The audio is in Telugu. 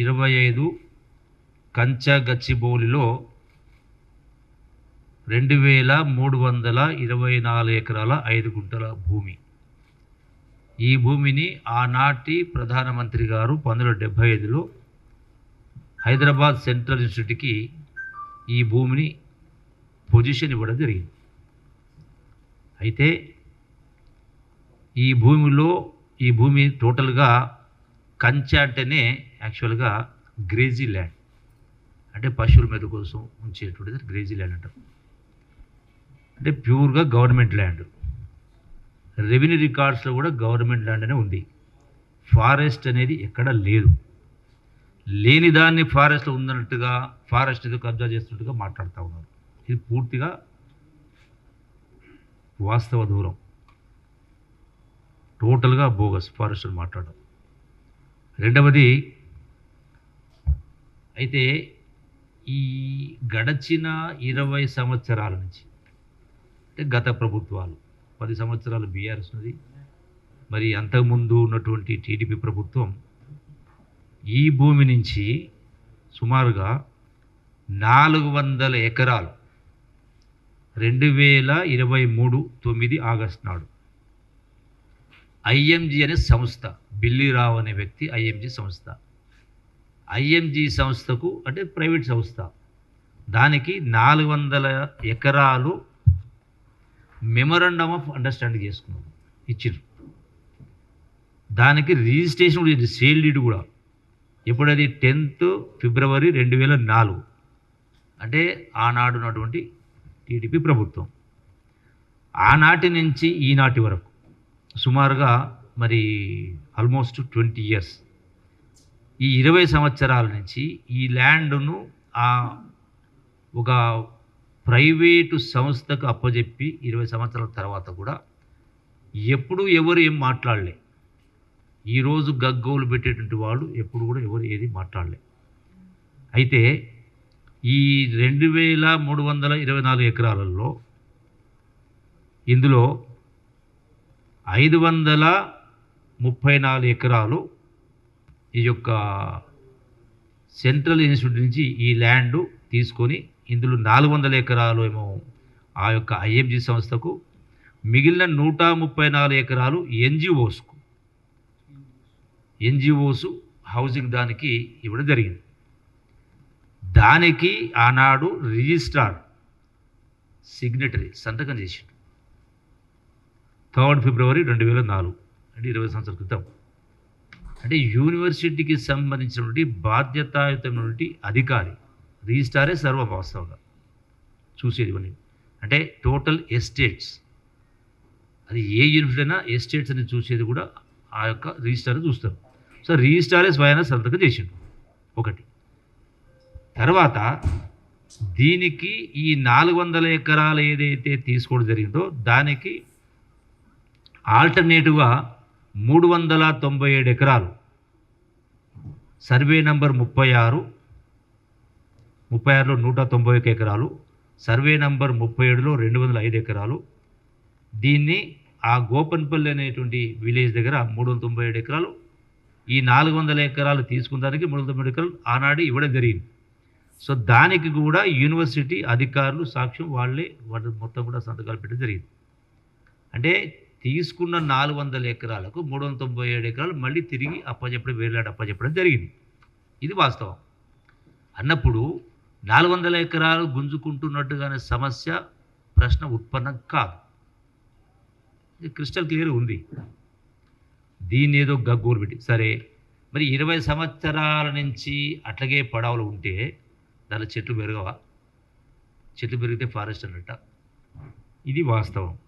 ఇరవై ఐదు కంచగచ్చిబౌలిలో రెండు వేల మూడు వందల ఇరవై నాలుగు ఎకరాల ఐదు గుంటల భూమి. ఈ భూమిని ఆనాటి ప్రధానమంత్రి గారు పంతొమ్మిది వందల డెబ్భై ఐదులో హైదరాబాద్ సెంట్రల్ ఇన్స్టిట్యూట్కి ఈ భూమిని పొజిషన్ ఇవ్వడం జరిగింది. అయితే ఈ భూమిలో ఈ భూమి టోటల్గా కంచె అంటేనే యాక్చువల్గా గ్రేజీ ల్యాండ్. అంటే పశువుల మీద కోసం ఉంచేటువంటిది గ్రేజీ ల్యాండ్ అంటారు. అంటే ప్యూర్గా గవర్నమెంట్ ల్యాండ్. రెవెన్యూ రికార్డ్స్లో కూడా గవర్నమెంట్ ల్యాండ్ అనే ఉంది. ఫారెస్ట్ అనేది ఎక్కడ లేదు. లేని దాన్ని ఫారెస్ట్లో ఉందన్నట్టుగా ఫారెస్ట్ ఏదో కబ్జా చేస్తున్నట్టుగా మాట్లాడుతూ ఉన్నారు. ఇది పూర్తిగా వాస్తవ దూరం. టోటల్గా బోగస్ ఫారెస్ట్ మాట్లాడడం. రెండవది అయితే ఈ గడచిన ఇరవై సంవత్సరాల నుంచి అంటే గత ప్రభుత్వాలు పది సంవత్సరాలు బీఆర్ఎస్ ఉన్నది. మరి అంతకుముందు ఉన్నటువంటి టీడీపీ ప్రభుత్వం ఈ భూమి నుంచి సుమారుగా నాలుగు వందల ఎకరాలు రెండు వేల ఇరవై మూడు తొమ్మిది ఆగస్టు నాడు ఐఎంజీ అనే సంస్థ బిల్లి రావు అనే వ్యక్తి ఐఎంజీ సంస్థ ఐఎంజీ సంస్థకు అంటే ప్రైవేట్ సంస్థ. దానికి నాలుగు వందల ఎకరాలు మెమరాండమ్ ఆఫ్ అండర్స్టాండింగ్ చేసుకున్నాం. ఇచ్చిండ్రు దానికి రిజిస్ట్రేషన్ కూడా సేల్ డీడ్ కూడా. ఎప్పుడది? టెన్త్ ఫిబ్రవరి రెండు వేల నాలుగు. అంటే ఆనాడు ఉన్నటువంటి టీడీపీ ప్రభుత్వం. ఆనాటి నుంచి ఈనాటి వరకు. సుమారుగా మరి ఆల్మోస్ట్ ట్వంటీ ఇయర్స్ ఈ ఇరవై సంవత్సరాల నుంచి ఈ ల్యాండ్ను ఆ ఒక ప్రైవేటు సంస్థకు అప్పజెప్పి ఇరవై సంవత్సరాల తర్వాత కూడా ఎప్పుడు ఎవరు ఏం మాట్లాడలే. ఈరోజు గగ్గోలు పెట్టేటువంటి వాళ్ళు ఎప్పుడు కూడా ఎవరు ఏది మాట్లాడలే. అయితే ఈ రెండు వేల మూడు వందల ఇరవై నాలుగు ఎకరాలలో ఇందులో ఐదు వందల ముప్పై నాలుగు ఎకరాలు ఈ యొక్క సెంట్రల్ ఇన్స్టిట్యూట్ నుంచి ఈ ల్యాండ్ తీసుకొని ఇందులో నాలుగు వందల ఎకరాలు ఏమో ఆ యొక్క ఐఎంజీ సంస్థకు మిగిలిన నూట ముప్పై నాలుగు ఎకరాలు ఎన్జిఓస్కు. ఎన్జిఓస్ హౌసింగ్ దానికి ఇవ్వడం జరిగింది. దానికి ఆనాడు రిజిస్ట్రార్ సిగ్నటరీ సంతకం చేసిండు. థర్డ్ ఫిబ్రవరి రెండు వేల నాలుగు అంటే ఇరవై సంవత్సరాల క్రితం. అంటే యూనివర్సిటీకి సంబంధించినటువంటి బాధ్యతాయుతమైనటువంటి అధికారి. రిజిస్టారే సర్వవాస్తవంగా చూసేది ఇవన్నీ. అంటే టోటల్ ఎస్టేట్స్. అది ఏ యూనివర్సిటీ అయినా ఎస్టేట్స్ అని చూసేది కూడా ఆ యొక్క రిజిస్టార్ చూస్తారు. సో రిజిస్టారే స్వయాన సంతకం చేసిండు. ఒకటి. తర్వాత దీనికి ఈ నాలుగు వందల ఎకరాలు ఏదైతే తీసుకోవడం జరిగిందో దానికి ఆల్టర్నేటివ్గా మూడు వందల తొంభై ఏడు ఎకరాలు. సర్వే నంబర్ ముప్పై ఆరు ముప్పై ఆరులో నూట తొంభై ఒక ఎకరాలు. సర్వే నంబర్ ముప్పై ఏడులో రెండు వందల ఐదు ఎకరాలు. దీన్ని ఆ గోపన్పల్లి అనేటువంటి విలేజ్ దగ్గర మూడు వందల తొంభై ఏడు ఎకరాలు. ఈ నాలుగు వందల ఎకరాలు తీసుకున్నదానికి మూడు వందల తొంభై ఎకరాలు ఆనాడు ఇవ్వడం జరిగింది. సో దానికి కూడా యూనివర్సిటీ అధికారులు సాక్ష్యం వాళ్ళే వాటి మొత్తం కూడా సంతకాలు పెట్టడం జరిగింది. అంటే తీసుకున్న నాలుగు వందల ఎకరాలకు మూడు వందల తొంభై ఏడు ఎకరాలు మళ్ళీ తిరిగి అప్పచెప్పడం వేరేలాట అప్పచెప్పడం జరిగింది. ఇది వాస్తవం. అన్నప్పుడు నాలుగు వందల ఎకరాలు గుంజుకుంటున్నట్టుగానే సమస్య ప్రశ్న ఉత్పన్నం కాదు. ఇది క్రిస్టల్ క్లియర్ ఉంది. దీన్ని ఏదో గగ్గోలు పెట్టి సరే మరి ఇరవై సంవత్సరాల నుంచి అట్లాగే పడవలు ఉంటే దానిలో చెట్లు పెరగవా? చెట్లు పెరిగితే ఫారెస్ట్ అన్నట్ట. ఇది వాస్తవం.